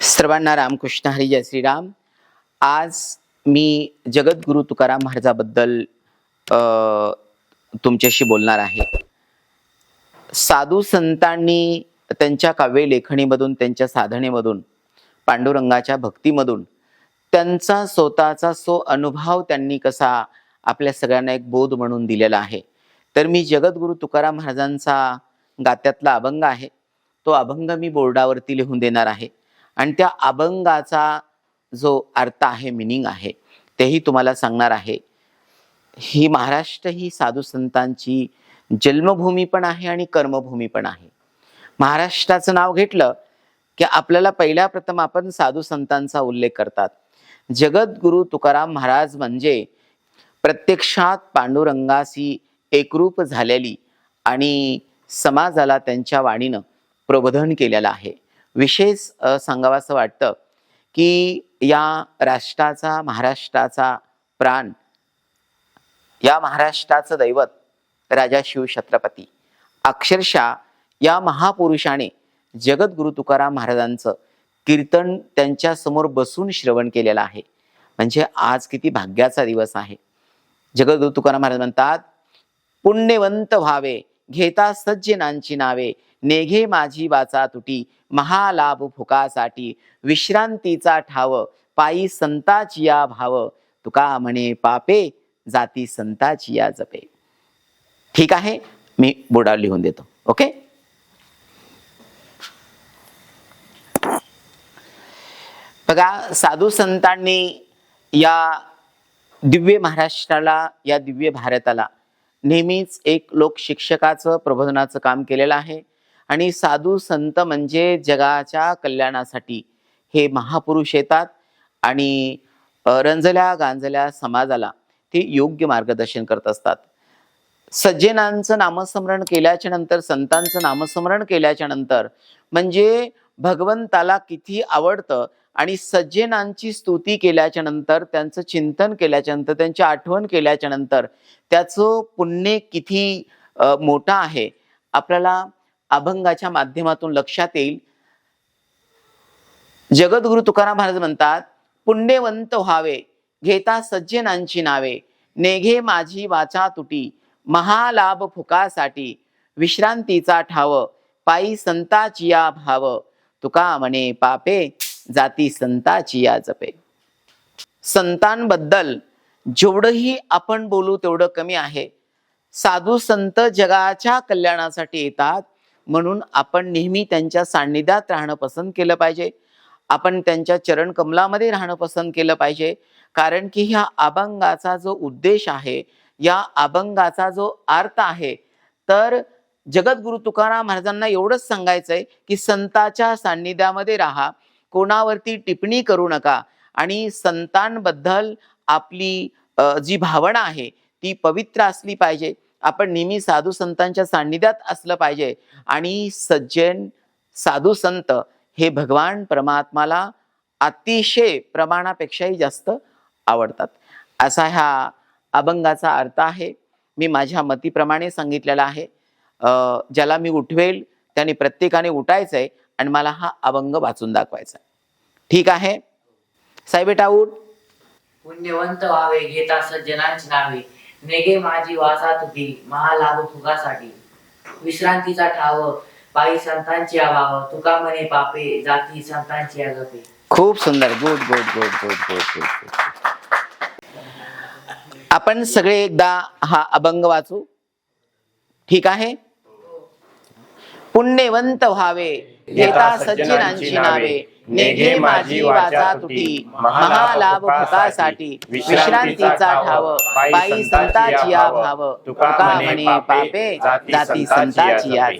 सर्वांना रामकृष्ण हरी जय श्रीराम. आज मी जगद्गुरु तुकाराम महाराजाबद्दल तुमच्याशी बोलणार आहे. साधू संतांनी त्यांच्या काव्य लेखणीमधून त्यांच्या साधनेमधून पांडुरंगाच्या भक्तीमधून त्यांचा स्वतःचा सो अनुभव त्यांनी कसा आपल्या सगळ्यांना एक बोध म्हणून दिलेला आहे. तर मी जगद्गुरु तुकाराम महाराजांचा गात्यातला अभंग आहे. तो अभंग मी बोर्डावरती लिहून देणार आहे. आणि त्या अभंगाचा जो अर्थ आहे मिनिंग आहे तेही तुम्हाला सांगणार आहे. ही महाराष्ट्र ही साधू संतांची जन्मभूमी पण आहे आणि कर्मभूमी पण आहे. महाराष्ट्राचं नाव घेतलं की आपल्याला पहिल्या प्रथम आपण साधू संतांचा उल्लेख करतात. जगद्गुरु तुकाराम महाराज म्हणजे प्रत्यक्षात पांडुरंगाशी एकरूप झालेली आणि समाजाला त्यांच्या वाणीनं प्रबोधन केलेलं आहे. विशेष सांगावं सांगावंसं वाटतं की या राष्ट्राचा महाराष्ट्राचा प्राण या महाराष्ट्राचं दैवत राजा शिवछत्रपती अक्षरशः या महापुरुषाने जगद्गुरु तुकाराम महाराजांचं कीर्तन त्यांच्यासमोर बसून श्रवण केलेलं आहे. म्हणजे आज किती भाग्याचा दिवस आहे. जगद्गुरु तुकाराम महाराज म्हणतात पुण्यवंत व्हावे घेता सज्जनांची नावे. नेघे माझी वाचा तुटी. महालाभ फुकासाठी विश्रांतीचा ठाव. पायी संताची या भाव. तुका म्हणे पापे जाती संताची या जपे. ठीक आहे? मी बोर्डावर लिहून देतो. ओके? बघा साधू संतांनी या दिव्य महाराष्ट्राला या दिव्य भारताला नेहमीच एक लोक शिक्षकाचं प्रबोधनाचं काम केलेलं आहे. आणि साधू संत म्हणजे जगाच्या कल्याणासाठी हे महापुरुष येतात आणि रंजल्या गांजल्या समाजाला ते योग्य मार्गदर्शन करत असतात. सज्जनांचं नामस्मरण केल्याच्यानंतर संतांचं नामस्मरण केल्याच्यानंतर म्हणजे भगवंताला किती आवडतं आणि सज्जनांची स्तुती केल्याच्यानंतर त्यांचं चिंतन केल्याच्यानंतर त्यांची आठवण केल्याच्यानंतर त्याचं पुण्य किती मोठा मोठं आहे आपल्याला अभंगाच्या माध्यमातून लक्षात येईल. जगद्गुरु तुकाराम महाराज म्हणतात पुण्यवंत व्हावे घेता सज्जनांची नावे नेघे माझी वाचा तुटी महालाभ फुकासाठी विश्रांतीचा ठाव पायी संताची या भाव तुका म्हणे पापे. जाती संताची या जपे. संतांबद्दल जेवढंही आपण बोलू तेवढं कमी आहे. साधू संत जगाच्या कल्याणासाठी येतात म्हणून आपण नेहमी त्यांच्या सान्निध्यात राहणं पसंत केलं पाहिजे. आपण त्यांच्या चरण कमलामध्ये राहणं पसंत केलं पाहिजे. कारण की ह्या अभंगाचा जो उद्देश आहे या अभंगाचा जो अर्थ आहे तर जगद्गुरु तुकाराम महाराजांना एवढंच सांगायचंय की संताच्या सान्निध्यामध्ये राहा. कोणावरती टिप्पणी करू नका. आणि संतांबद्दल आपली जी भावना आहे ती पवित्र असली पाहिजे. आपण नेहमी साधू संतांच्या सान्निध्यात असलं पाहिजे. आणि सज्जन साधू संत हे भगवान परमात्माला अतिशय प्रमाणापेक्षाही जास्त आवडतात. असा ह्या अभंगाचा अर्थ आहे. मी माझ्या मतीप्रमाणे सांगितलेला आहे. ज्याला मी उठवेल त्याने प्रत्येकाने उठायचं आहे आणि मला हा अभंग वाचून दाखवायचा. ठीक आहे? साहेब बेटा उठ. पुण्यवंत व्हावे घेता सज्जनांची नावे. नेगे माझी वासा तुटी महालाभ फुगासाठी. विश्रांतीचा ठाव पायी संतांची अभाव तुका म्हणे पापे जाती संतांची अगपे खूप सुंदर. Good good good good good good. आपण सगळे एकदा हा अभंग वाचू? ठीक आहे? पुण्यवंत व्हावे. घेता सज्जनांची नावे नेघे माझी वाचा तुटी महालाभ भकासाठी विश्रांतीचा ठाव पायी संताची या भाव तुका म्हणे पापे जाती संताची या